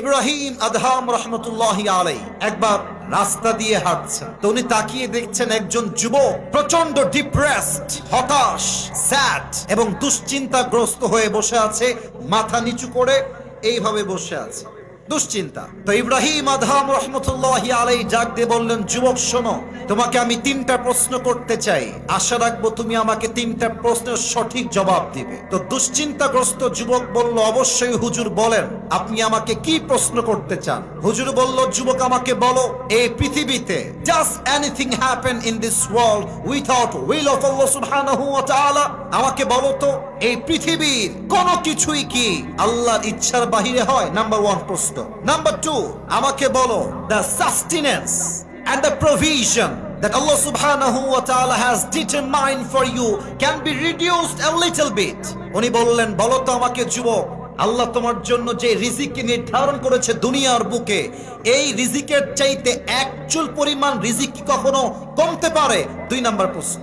Ibrahim Adham রহমতুল্লাহ আলাই একবার রাস্তা দিয়ে হাঁটছেন। তো উনি তাকিয়ে দেখছেন একজন যুবক প্রচণ্ড ডিপ্রেসড হতাশ স্যাড এবং দুশ্চিন্তাগ্রস্ত হয়ে বসে আছে, মাথা নিচু করে এইভাবে বসে আছে। দুশ্চিন্তা। তো ইব্রাহিম আদহাম রহমতুল্লাহ আলাই ডাক দিয়ে বললেন, যুবক, শোনো, তোমাকে আমি তিনটা প্রশ্ন করতে চাই। আশা রাখব তুমি আমাকে তিনটা প্রশ্নের সঠিক জবাব দিবে। তো দুশ্চিন্তাগ্রস্ত যুবক বলল, অবশ্যই হুজুর, বলেন, আপনি আমাকে কি প্রশ্ন করতে চান? হুজুর বলল, যুবক, আমাকে বলো, এই পৃথিবীতে just anything happen in this world without will of Allah সুবহানাহু ওয়া তাআলা আমাকে বলো তো, এই পৃথিবীর কোন কিছুই কি আল্লাহর ইচ্ছার বাহিরে হয়? নাম্বার ওয়ান প্রশ্ন। নাম্বার টু আমাকে বলো the sustenance and the provision that Allah subhanahu wa ta'ala has determined for you can be reduced a little bit. উনি বললেন, বলো তো আমাকে যুবক, আল্লাহ তোমার জন্য যে রিজিককে নির্ধারণ করেছে দুনিয়ার বুকে, এই রিজিকের চাইতে এক চুল পরিমাণ রিজিক কি কখনো কমতে পারে? দুই নাম্বার প্রশ্ন।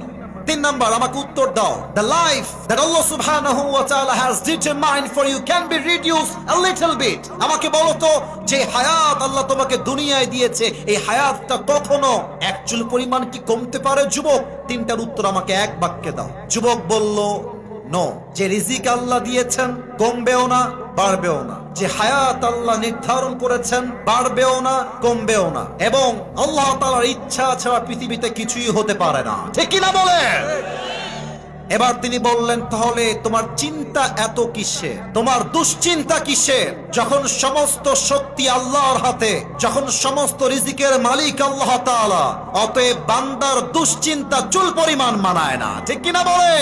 তিন নাম্বার, আমাকে উত্তর দাও। দ্য লাইফ দ্যাট আল্লাহ সুবহানাহু ওয়া তাআলা has determined for you can be reduced a little bit আমাকে বলো তো, যে হায়াত আল্লাহ তোমাকে দুনিয়ায় দিয়েছে, এই হায়াতটা কখনো? এক চুল পরিমাণ কি কমতে পারে, যুবক? তিনটার উত্তর আমাকে এক বাক্যে দাও। যুবক বলল নো যে রিজিক আল্লাহ দিয়েছেন কমবেও না, বাড়বেও না। যে হায়াত আল্লাহ নির্ধারণ করেছেন, বাড়বেও না, কমবেও না। এবং আল্লাহ তাআলার ইচ্ছা ছাড়া পৃথিবীতে কিছুই হতে পারে না। ঠিক না বলে? এবার তিনি বললেন, তাহলে তোমার চিন্তা এত কিসে তোমার দুশ্চিন্তা কিসে যখন সমস্ত শক্তি আল্লাহর হাতে, যখন সমস্ত রিজিকের মালিক আল্লাহ অতএব বান্দার দুশ্চিন্তা চুল পরিমাণ মানায় না। ঠিক কিনা বলে?